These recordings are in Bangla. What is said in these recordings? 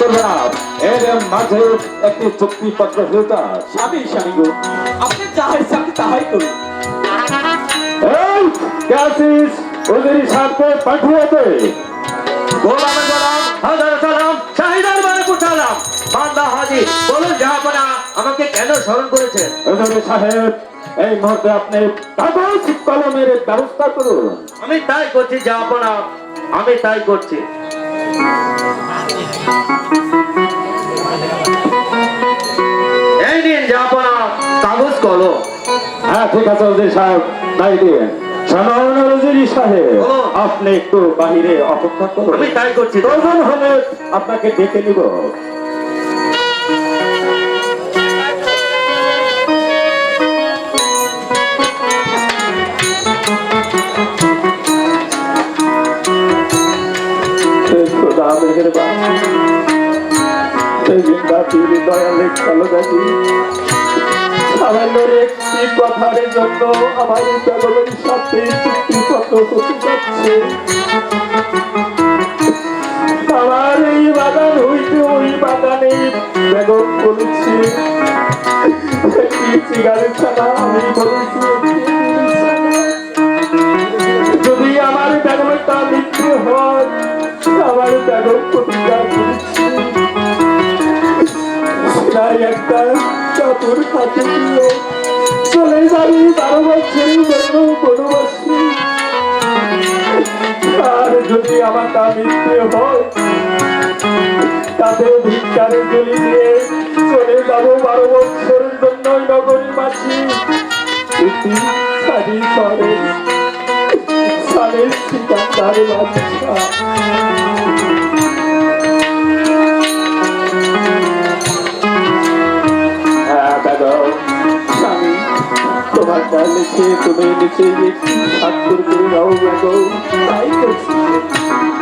করবে না এর মাঝে একটি চুক্তিপত্র স্বামী স্বামী গো আপনি যা ইচ্ছা তাহাই করুন। এই ক্যাসিস ওদের সাথে পাঠিয়ে দে গোলামে গোলাম হাজার সালাম শাহিদার পুঠালাম বান্দা হাজি বলুন জাহাপনা আমাকে কেন স্মরণ করেছেন ওদের সাহেব এই মুহূর্তে আপনি কাগজ কলমের ব্যবস্থা করুন। আমি তাই করছি জাহাপনা আমি তাই করছি। এই নিন জাহাপনা কাগজ কলম হ্যাঁ ঠিক আছে ওদের সাহেব তাই দিয়ে সাহেব আপনি একটু বাহিরে অপেক্ষা করুন। আমি তাই করছি। প্রয়োজন হলে আপনাকে ডেকে নিব। দয়ালে কালো গাছি একটি কথার জন্য এই জগতের সাথে চুক্তিপত্র আমার এই বাগান হইতে ওই বাগানে বেগম বলেছি আমি বলেছি দিয়ে চলে যাবি বারো বছরের বনবাসী আর যদি আমার তা মৃত্যু হয় তাতে ভিক্ষারে জলি দিয়ে চলে যাব বারো বছরের জন্য নগরী মাছি সারি সরে সারের সিকান্দার বাচ্চা দাদা স্বামী তোমারটা লিখে তুমি একটি স্বাক্ষর করে দাও করছি।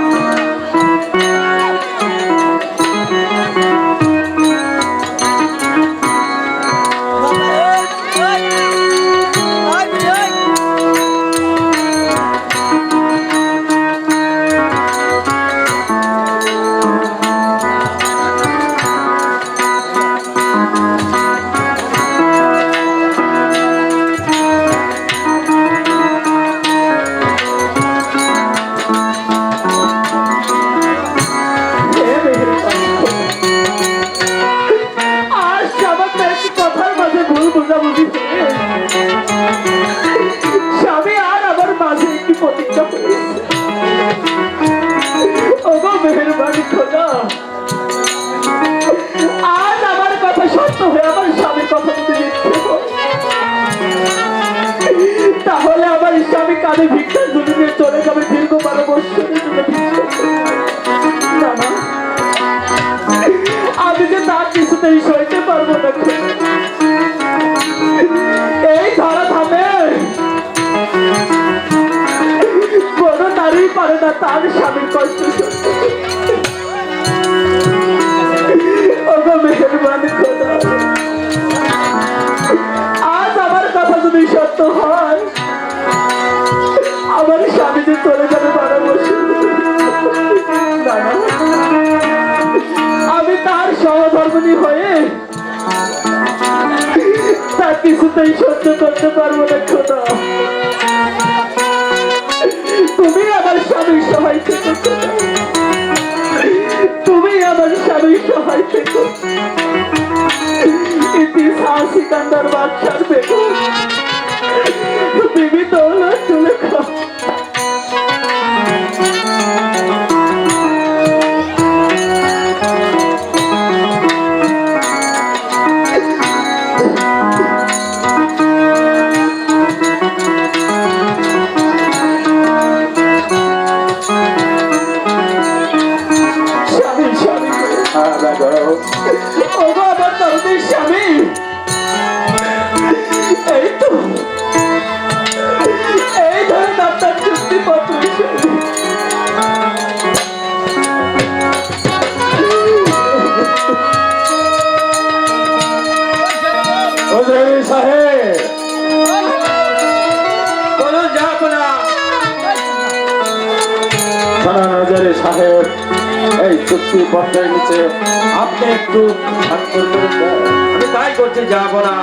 কিছুতেই সইতে পারব না এই ধরা থামে। কোন নারী পারে না তার স্বামীর কষ্ট আজ আমার কথা যদি সত্য হয়, আমার স্বামী যে চলে যাবে কিছুতেই সহ্য করতে পারব না, খোদা। তুমি আমার স্বামীর সবাই থেকে তুমি আমার স্বামীর সহায় থেকে। ইতিহাস সিকান্দার বাদশার বেগম। তুমি তো চুক্তি পত্রের নিচে আপনি একটু। আমি তাই করছি যাব না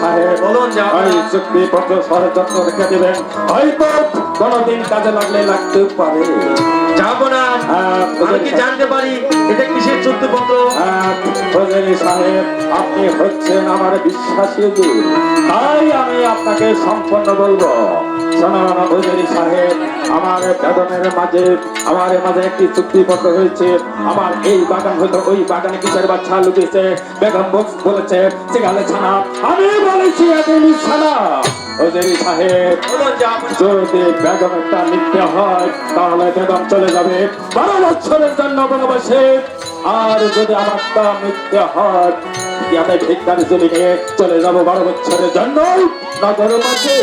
সাহেব বলুন যা চুক্তি পত্র সরে যত্ন রেখে দেবেন। হয়তো কোনদিন কাজে লাগলে লাগতে পারে। যাব না। আমি কি জানতে পারি এটা কিসের চুক্তিপত্র হ্যাঁ, ফজলি সাহেব আপনি হচ্ছেন আমার বিশ্বাসী দূর তাই আমি আপনাকে সম্পন্ন বলব। ফজলি সাহেব আমার বেদনের মাঝে আমার মাঝে একটি চুক্তিপত্র হয়েছে। আমার এই বাগান ওই বাগানে কিসের বাচ্চা লুকিয়েছে? বেগম বক্স বলেছে সেখানে ছানা। আমি বলেছি ছানা। ফজলি সাহেব বলুন যাব না যদি হয় তাহলে বেগম চলে যাবে বারো বছরের জন্য বনবাসে আর যদি আমারটা মিথ্যে হয় ইয়াতে ভিক্ষার জমি নিয়ে চলে যাব বারো বছরের জন্য নগর মাঝে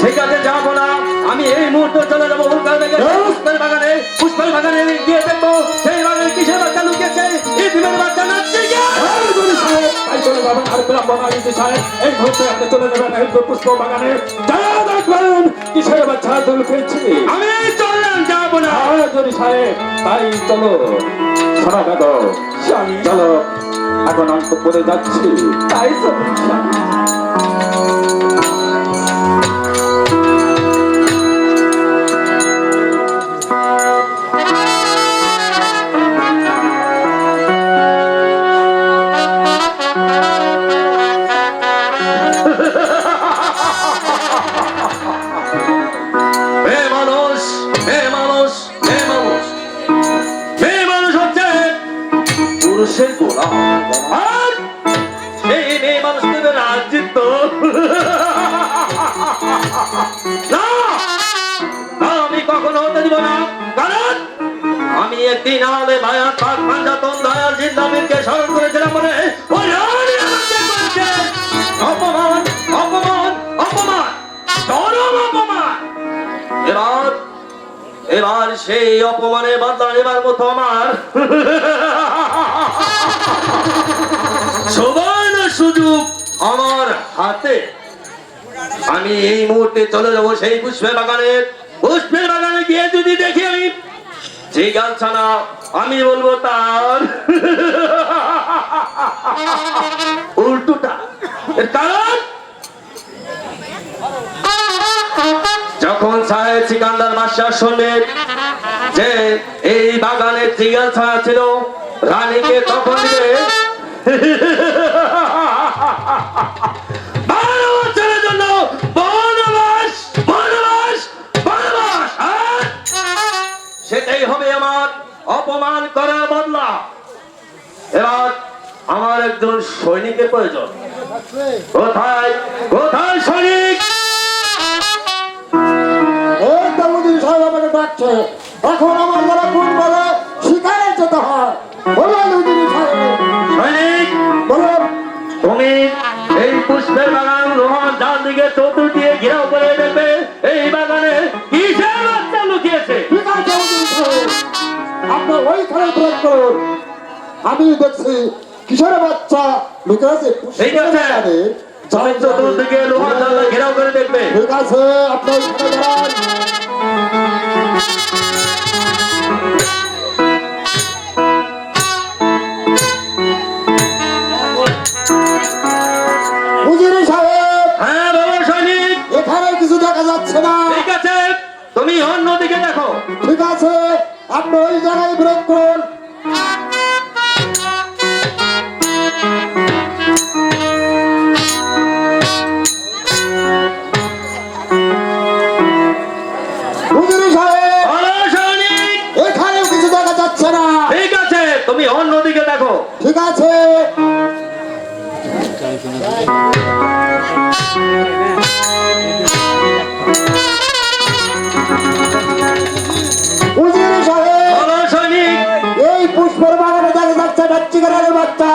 ঠিক আছে যাব না আমি এই মুহূর্তে চলে যাব পুষ্পের বাগানে পুষ্পের বাগানে গিয়ে চলে যাবেন আর ব্রাহ্মণ দিতে সাহেব এই মুহূর্তে আপনি চলে যাবেন এই পুষ্প বাগানে যারা দেখবেন। কিসের বাচ্চা? দুল পেয়েছে আমি চললাম যাব না। যদি সাহেব তাই চলো। সারা বেগম চলো। এখন অন্তপুরে যাচ্ছি। তাই চলুন আমি কখনো হতে দিব না। কারণ আমি একদিন আমাদের ভাইয়ার পাক পাঞ্জাতন দয়াল জিন্দামিনকে স্মরণ করেছিলাম বলে অপমান অপমান অপমান, চরম অপমান। এবার এবার সেই অপমানের বদলা নেবার মতো আমার সুবর্ণ সুযোগ আমার হাতে। আমি এই মুহূর্তে চলে যাব সেই পুষ্পের বাগানে। পুষ্পের বাগানে গিয়ে যদি দেখি আমি, যে গাছানা আমি বলব তার। কারণ? যখন সাহেব সিকান্দার মাস্টার শুনলেন যে এই বাগানে জিগাল ছায়া ছিল, রানীকে তখন সৈনিকের প্রয়োজন। কোথায়? কোথায় সৈনিক? এই দাউদি সাহেব আমাকে ডাকছে। এখন আমার দ্বারা কোন বলে শিকারে যেতে হয়। বলুন দাউদি সৈনিক তুমি এই পুষ্পের বাগান দিকে চতুর দিয়ে ঘেরাও করে দেখবে এই বাগানে কিসের বাচ্চা লুকিয়েছে? ঠিক আছে দাউদি সাহেব। আপনার ওইখানে প্রয়োগ করুন। আমি দেখছি কিশোর বাচ্চা লুকে আছে ঠিক আছে। চতুর্দিকে লোহার ডাল ঘেরাও করে দেখবে। ঠিক আছে হ্যাঁ বাবা সৈনিক। এখানে কিছু দেখা যাচ্ছে না। ঠিক আছে। তুমি অন্যদিকে দেখো। ঠিক আছে আপনি ওই জায়গায় ব্রেক করুন। তুমি অন্যদিকে দেখো। ঠিক আছে। হুজুরি সাহেব বলো সৈনিক। এই পুষ্পের বাগানে দেখা যাচ্ছে বাচ্চিকারের বাচ্চা।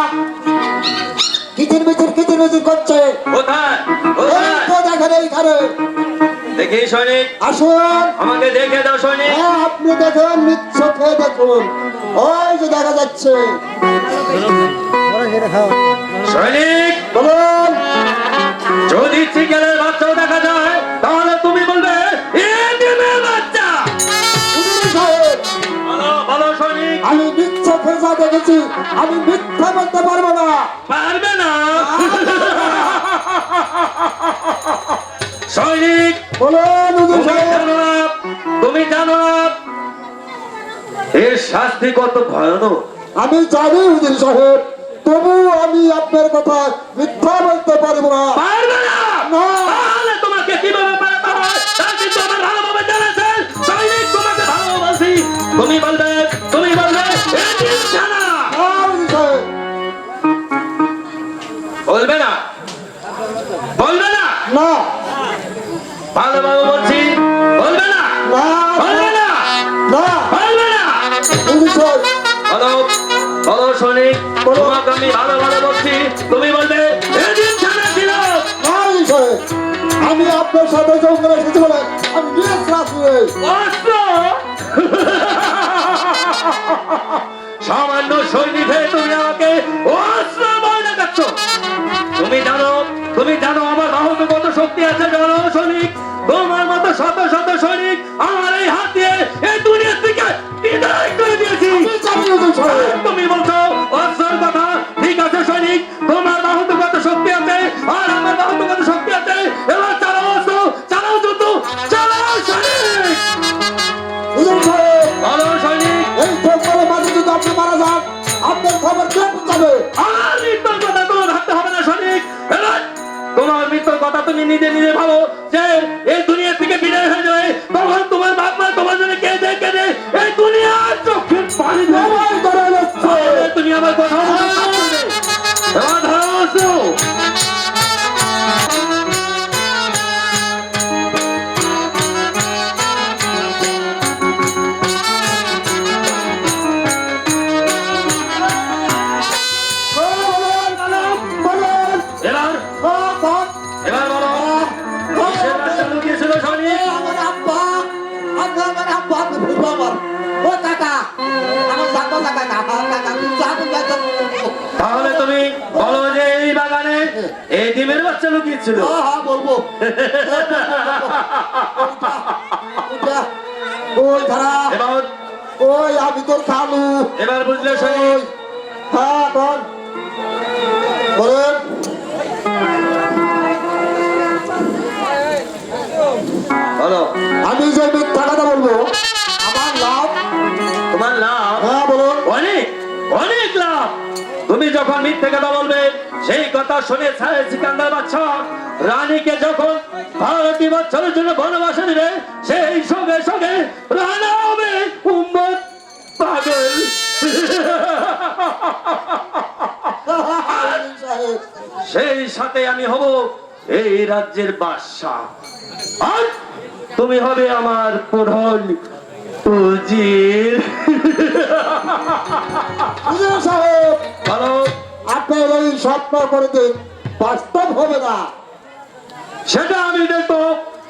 কিচির মিচির কিচির মিচির করছে। দেখেন এইখানে। দেখি সৈনিক। আসুন। আমাকে দেখে দাও সৈনিক। হ্যাঁ আপনি দেখুন। ওই যে দেখা যাচ্ছে। সৈনিক বলুন। যদি চিকেনের বাচ্চাও দেখা যায় তাহলে তুমি বলবে বাচ্চা। আমি মিথ্যা ফেসা দেখেছি। আমি মিথ্যা বলতে পারব না। পারবে না। সৈনিক বলুন তুমি জানো না এর শাস্তি কত ভয়ানক? আমি জানি হুজুর সাহেব তবু আমি আপনার কথা মিথ্যা বলতে পারব না। পারবে না! না। তাহলে তোমাকে কীভাবে পারাতে হয় তা কিন্তু আমার ভালোভাবে জানা আছে। তোমাকে ভালো বলছি। তুমি বলবে তুমি বলবে বলবে না? বলবে না? না। ভালোভাবে বলছি আপনার সাথে যখন এসেছি বলে আমি নিয়ে রাখি সামান্য সৈনিক হয়ে তুমি আমাকে দেখাচ্ছ তুমি জানো তুমি জানো আমার বাহুতে কত শক্তি আছে, জানো সৈনিক? তোমার মতো শত শত সৈনিক আমার এই হাত দিয়ে নিজে নিজে ভাবো যে তাহলে তুমি বলো যে এই বাগানে এই ডিমের বাচ্চা লুকিয়েছিল। হ্যাঁ হ্যাঁ বলব। ওই ধারা ওই আমি তোর খালু। এবার বুঝলে সৈনিক হ্যাঁ বল। বলেন। বলো। আমি যে যখন মিথ্যে কথা বলবে। সেই কথা শুনে সিকান্দার বাচ্চা রানীকে যখন ভারতী বছরের জন্য বনবাসে দিবে সেই সঙ্গে সঙ্গে রানা হবে উম্মত পাগল। সেই সাথে আমি হব এই রাজ্যের বাদশাহ। আর তুমি হবে আমার প্রধান উজির সাহেব? বলো। আপনার এই স্বপ্ন করতে বাস্তব হবে না। সেটা আমি দেখব।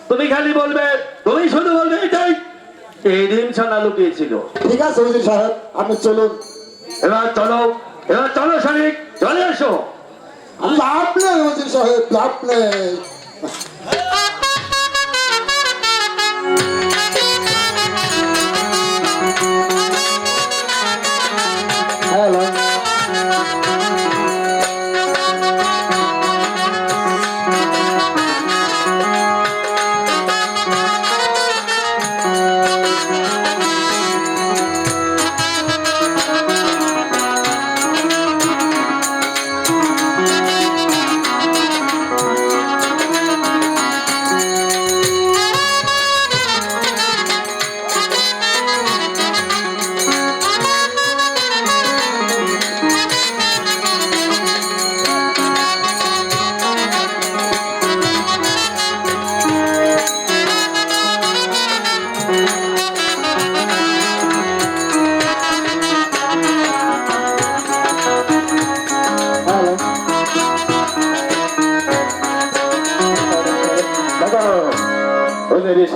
তুমি খালি বলবে তুমি শুধু বলবে এটাই। এই ডিম ছানা লুকিয়েছিল। ঠিক আছে হুজুর সাহেব আপনি চলুন। এবার চলো এবার চলো শালিক চলে এসো। লাভ নেই হুজুর সাহেব লাভ নেই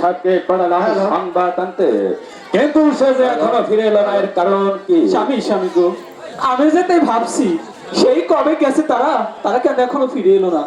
সাথে সংবাদ আনতে। কিন্তু সে যে এখনও ফিরে এলো না এর কারণ কি? স্বামী স্বামী গো আমি যে তাই ভাবছি সেই কবে গেছে তারা? তারা কেন এখনও ফিরে এলো না?